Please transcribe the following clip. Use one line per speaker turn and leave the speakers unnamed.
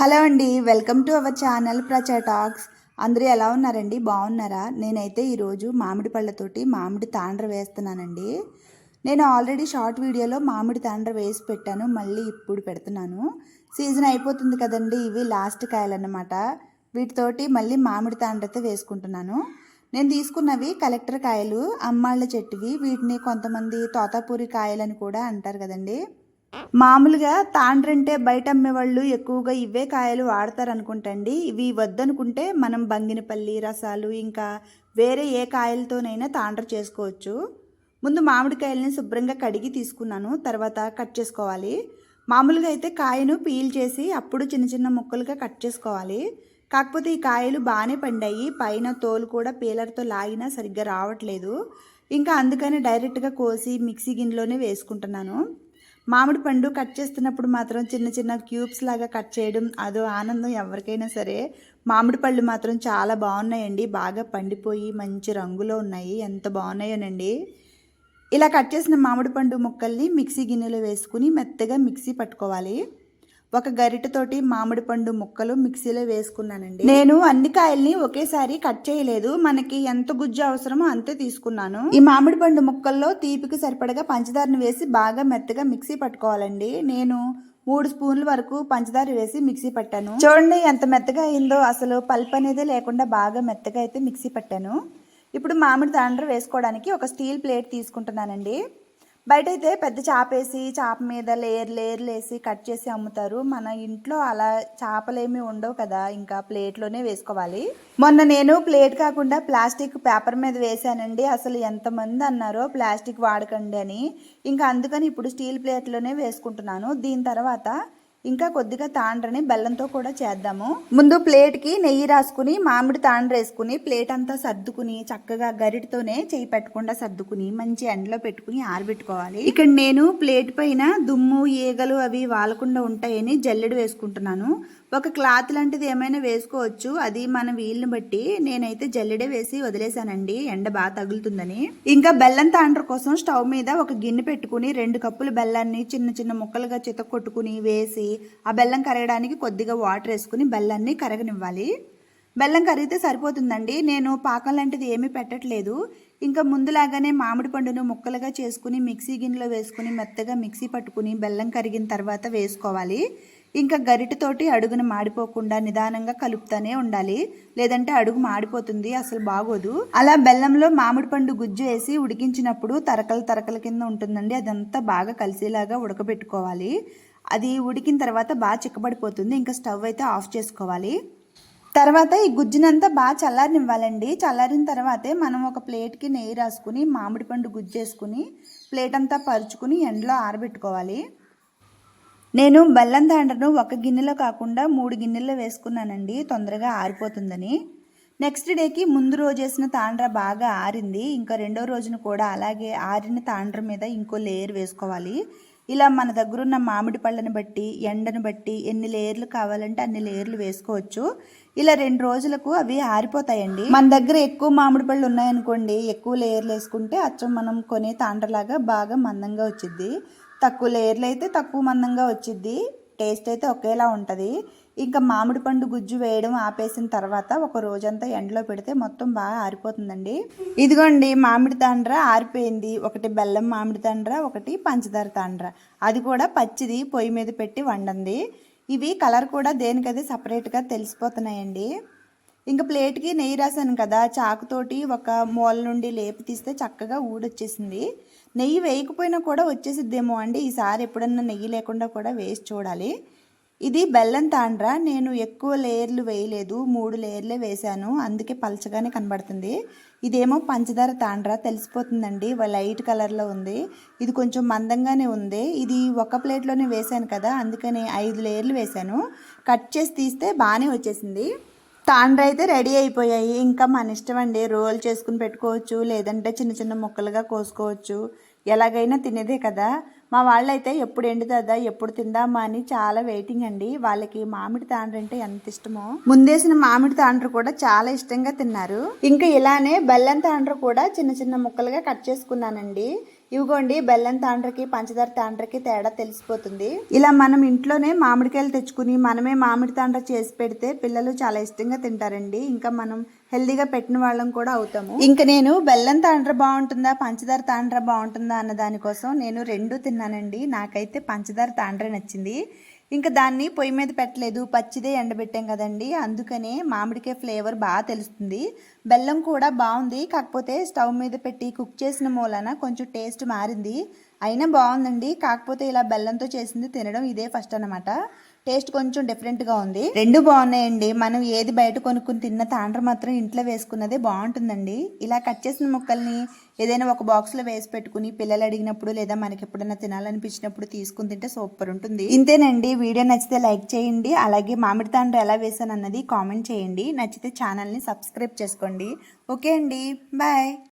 Hello అండి welcome to our channel Pracha talks. అందరూ ఎలా ఉన్నారండి? బాగున్నారా? నేనైతే ఈరోజు మామిడి పళ్ళతోటి మామిడి తాండ్ర వేస్తున్నానండి. నేను ఆల్రెడీ షార్ట్ వీడియోలో మామిడి తాండ్ర వేసి పెట్టాను మళ్ళీ ఇప్పుడు పెడుతున్నాను. సీజన్ అయిపోతుంది కదండి ఇవి లాస్ట్ కాయలన్నమాట. వీటితోటి మళ్ళీ మామిడి తాండ్రతో వేసుకుంటున్నాను. నేను తీసుకున్నవి కలెక్టర్ కాయలు అమ్మాళ్ళ చెట్టువి. వీటిని కొంతమంది తోతాపూరి కాయలని కూడా అంటారు కదండి. మామూలుగా తాండ్రంటే బయట అమ్మేవాళ్ళు ఎక్కువగా ఇవే కాయలు వాడతారు అనుకుంటండి ఇవి వద్దనుకుంటే మనం బంగినపల్లి రసాలు ఇంకా వేరే ఏ కాయలతోనైనా తాండ్ర చేసుకోవచ్చు. ముందు మామిడికాయలని శుభ్రంగా కడిగి తీసుకున్నాను తర్వాత కట్ చేసుకోవాలి. మామూలుగా అయితే కాయను పీల్ చేసి అప్పుడు చిన్న చిన్న ముక్కలుగా కట్ చేసుకోవాలి. కాకపోతే ఈ కాయలు బాగానే పండాయి పైన తోలు కూడా పీలర్తో లాగినా సరిగ్గా రావట్లేదు. ఇంకా అందుకని డైరెక్ట్గా కోసి మిక్సీ గిన్నెలోనే వేసుకుంటున్నాను. మామిడి పండు కట్ చేస్తున్నప్పుడు మాత్రం చిన్న చిన్న క్యూబ్స్ లాగా కట్ చేయడం అదో ఆనందం ఎవరికైనా సరే. మామిడి పళ్ళు మాత్రం చాలా బాగున్నాయండి. బాగా పండిపోయి మంచి రంగులో ఉన్నాయి. ఎంత బాగున్నాయోనండి. ఇలా కట్ చేసిన మామిడి పండు ముక్కల్ని మిక్సీ గిన్నెలో వేసుకుని మెత్తగా మిక్సీ పట్టుకోవాలి. ఒక గరిటతోటి మామిడి పండు ముక్కలు మిక్సీలో వేసుకున్నానండి. నేను అన్ని కాయల్ని ఒకేసారి కట్ చేయలేదు. మనకి ఎంత గుజ్జు అవసరమో అంతే తీసుకున్నాను. ఈ మామిడి పండు ముక్కల్లో తీపికి సరిపడగా పంచదారను వేసి బాగా మెత్తగా మిక్సీ పట్టుకోవాలండి. నేను మూడు స్పూన్ల వరకు పంచదార వేసి మిక్సీ పట్టాను. చూడండి ఎంత మెత్తగా అయిందో. అసలు పల్ప్ అనేది లేకుండా బాగా మెత్తగా అయితే మిక్సీ పట్టాను. ఇప్పుడు మామిడి తాండ్ర వేసుకోవడానికి ఒక స్టీల్ ప్లేట్ తీసుకుంటున్నానండి. బయట అయితే పెద్ద చేపేసి చేప చాప మీద లేయర్ లేయర్లు వేసి కట్ చేసి అమ్ముతారు. మన ఇంట్లో అలా చేపలేమి ఉండవు కదా ఇంకా ప్లేట్లోనే వేసుకోవాలి. మొన్న నేను ప్లేట్ కాకుండా ప్లాస్టిక్ పేపర్ మీద వేసానండి అసలు ఎంతమంది అన్నారో ప్లాస్టిక్ వాడకండి అని. ఇంకా అందుకని ఇప్పుడు స్టీల్ ప్లేట్లోనే వేసుకుంటున్నాను. దీని తర్వాత ఇంకా కొద్దిగా తాండ్రని బెల్లంతో కూడా చేద్దాము. ముందు ప్లేట్కి నెయ్యి రాసుకుని మామిడి తాండ్ర వేసుకుని ప్లేట్ అంతా సర్దుకుని చక్కగా గరిటతోనే చేయి పెట్టకుండా సర్దుకుని మంచి ఎండలో పెట్టుకుని ఆరబెట్టుకోవాలి. ఇక్కడ నేను ప్లేట్ పైన దుమ్ము ఈగలు అవి వాలకుండా ఉంటాయని జల్లెడు వేసుకుంటున్నాను. ఒక క్లాత్ లాంటిది ఏమైనా వేసుకోవచ్చు. అది మన వీలుని బట్టి నేనైతే జల్లెడే వేసి వదిలేశానండి. ఎండ బాగా తగులుతుందని. ఇంకా బెల్లం తాండ్ర కోసం స్టవ్ మీద ఒక గిన్నె పెట్టుకుని రెండు కప్పులు బెల్లాన్ని చిన్న చిన్న ముక్కలుగా చిత కొట్టుకుని వేసి ఆ బెల్లం కరగడానికి కొద్దిగా వాటర్ వేసుకుని బెల్లాన్ని కరగనివ్వాలి. బెల్లం కరిగితే సరిపోతుందండి. నేను పాకం లాంటిది ఏమీ పెట్టట్లేదు. ఇంకా ముందులాగానే మామిడి పండును ముక్కలుగా చేసుకుని మిక్సీ గిన్నెలో వేసుకుని మెత్తగా మిక్సీ పట్టుకుని బెల్లం కరిగిన తర్వాత వేసుకోవాలి. ఇంకా గరిటతోటి అడుగును మాడిపోకుండా నిదానంగా కలుపుతూనే ఉండాలి. లేదంటే అడుగు మాడిపోతుంది అసలు బాగోదు. అలా బెల్లంలో మామిడి పండు గుజ్జు వేసి ఉడికించినప్పుడు తరకల తరకల కింద ఉంటుందండి. అదంతా బాగా కలిసేలాగా ఉడకబెట్టుకోవాలి. అది ఉడికిన తర్వాత బాగా చిక్కబడిపోతుంది. ఇంకా స్టవ్ అయితే ఆఫ్ చేసుకోవాలి. తర్వాత ఈ గుజ్జునంతా బాగా చల్లారనివ్వాలండి. చల్లారిన తర్వాతే మనం ఒక ప్లేట్కి నెయ్యి రాసుకుని మామిడి పండు గుజ్జు వేసుకుని ప్లేట్ అంతా పరుచుకుని ఎండలో ఆరబెట్టుకోవాలి. నేను బెల్లం తాండ్రను ఒక గిన్నెలో కాకుండా మూడు గిన్నెల్లో వేసుకున్నానండి. తొందరగా ఆరిపోతుందని. నెక్స్ట్ డేకి ముందు రోజు వేసిన తాండ్ర బాగా ఆరింది. ఇంకా రెండో రోజున కూడా అలాగే ఆరిన తాండ్ర మీద ఇంకో లేయర్ వేసుకోవాలి. ఇలా మన దగ్గర ఉన్న మామిడి పళ్ళని బట్టి ఎండను బట్టి ఎన్ని లేయర్లు కావాలంటే అన్ని లేయర్లు వేసుకోవచ్చు. ఇలా రెండు రోజులకు అవి ఆరిపోతాయండి. మన దగ్గర ఎక్కువ మామిడి పళ్ళు ఉన్నాయనుకోండి ఎక్కువ లేయర్లు వేసుకుంటే అచ్చం మనం కొనే తాండ్రలాగా బాగా మందంగా వచ్చిద్ది. తక్కువ లేయర్లు అయితే తక్కువ మందంగా వచ్చిద్ది. టేస్ట్ అయితే ఒకేలా ఉంటుంది. ఇంకా మామిడి పండు గుజ్జు వేయడం ఆపేసిన తర్వాత ఒక రోజంతా ఎండలో పెడితే మొత్తం బాగా ఆరిపోతుందండి. ఇదిగోండి మామిడి తాండ్ర ఆరిపోయింది. ఒకటి బెల్లం మామిడి తాండ్ర ఒకటి పంచదార తాండ్ర. అది కూడా పచ్చిది పొయ్యి మీద పెట్టి వండంది ఇవి కలర్ కూడా దేనికది సపరేట్గా తెలిసిపోతున్నాయండి. ఇంకా ప్లేట్కి నెయ్యి రాశాను కదా చాకుతోటి ఒక మూల నుండి లేపి తీస్తే చక్కగా ఊడొచ్చేసింది. నెయ్యి వేయకపోయినా కూడా వచ్చేసిద్దేమో అండి. ఈసారి ఎప్పుడన్నా నెయ్యి లేకుండా కూడా వేసి చూడాలి. ఇది బెల్లం తాండ్రా. నేను ఎక్కువ లేయర్లు వేయలేదు. మూడు లేయర్లే వేశాను. అందుకే పలచగానే కనబడుతుంది. ఇదేమో పంచదార తాండ్రా. తెలిసిపోతుందండి. లైట్ కలర్లో ఉంది. ఇది కొంచెం మందంగానే ఉంది. ఇది ఒక ప్లేట్లోనే వేశాను కదా. అందుకని ఐదు లేయర్లు వేశాను. కట్ చేసి తీస్తే బాగానే వచ్చేసింది. తాండ్ర అయితే రెడీ అయిపోయాయి. ఇంకా మన ఇష్టం అండి రోల్ చేసుకుని పెట్టుకోవచ్చు. లేదంటే చిన్న చిన్న ముక్కలుగా కోసుకోవచ్చు. ఎలాగైనా తినేదే కదా. మా వాళ్ళైతే ఎప్పుడు ఎండుతుందా ఎప్పుడు తిందామా అని చాలా వెయిటింగ్ అండి. వాళ్ళకి మామిడి తాండ్ర అంటే ఎంత ఇష్టమో. ముందేసిన మామిడి తాండ్ర కూడా చాలా ఇష్టంగా తిన్నారు. ఇంకా ఇలానే బెల్లం తాండ్ర కూడా చిన్న చిన్న ముక్కలుగా కట్ చేసుకున్నానండి. ఇవిగోండి బెల్లం తాండ్రకి పంచదార తాండ్రకి తేడా తెలిసిపోతుంది. ఇలా మనం ఇంట్లోనే మామిడికాయలు తెచ్చుకుని మనమే మామిడి తాండ్ర చేసి పెడితే పిల్లలు చాలా ఇష్టంగా తింటారండి. ఇంకా మనం హెల్దీగా పెట్టిన వాళ్ళం కూడా అవుతాము. ఇంకా నేను బెల్లం తాండ్ర బాగుంటుందా పంచదార తాండ్ర బాగుంటుందా అన్న దానికోసం నేను రెండు తిన్నానండి. నాకైతే పంచదార తాండ్ర నచ్చింది. ఇంకా దాన్ని పొయ్యి మీద పెట్టలేదు పచ్చిదే ఎండబెట్టాం కదండి. అందుకనే మామిడికాయ ఫ్లేవర్ బాగా తెలుస్తుంది. బెల్లం కూడా బాగుంది కాకపోతే స్టవ్ మీద పెట్టి కుక్ చేసిన మూలన కొంచెం టేస్ట్ మారింది. అయినా బాగుందండి కాకపోతే ఇలా బెల్లంతో చేసింది తినడం ఇదే ఫస్ట్ అనమాట టేస్ట్ కొంచెం డిఫరెంట్గా ఉంది. రెండు బాగున్నాయండి. మనం ఏది బయట కొనుక్కుని తిన్న తాండ్ర మాత్రం ఇంట్లో వేసుకున్నదే బాగుంటుందండి. ఇలా కట్ చేసిన ముక్కల్ని ఏదైనా ఒక బాక్స్లో వేసి పెట్టుకుని పిల్లలు అడిగినప్పుడు లేదా మనకి ఎప్పుడైనా తినాలనిపించినప్పుడు తీసుకుని తింటే సూపర్ ఉంటుంది. ఇంతేనండి. వీడియో నచ్చితే లైక్ చేయండి. అలాగే మామిడి తాండ్ర ఎలా వేసాను అన్నది కామెంట్ చేయండి. నచ్చితే ఛానల్ని సబ్స్క్రైబ్ చేసుకోండి. ఓకే అండి. బాయ్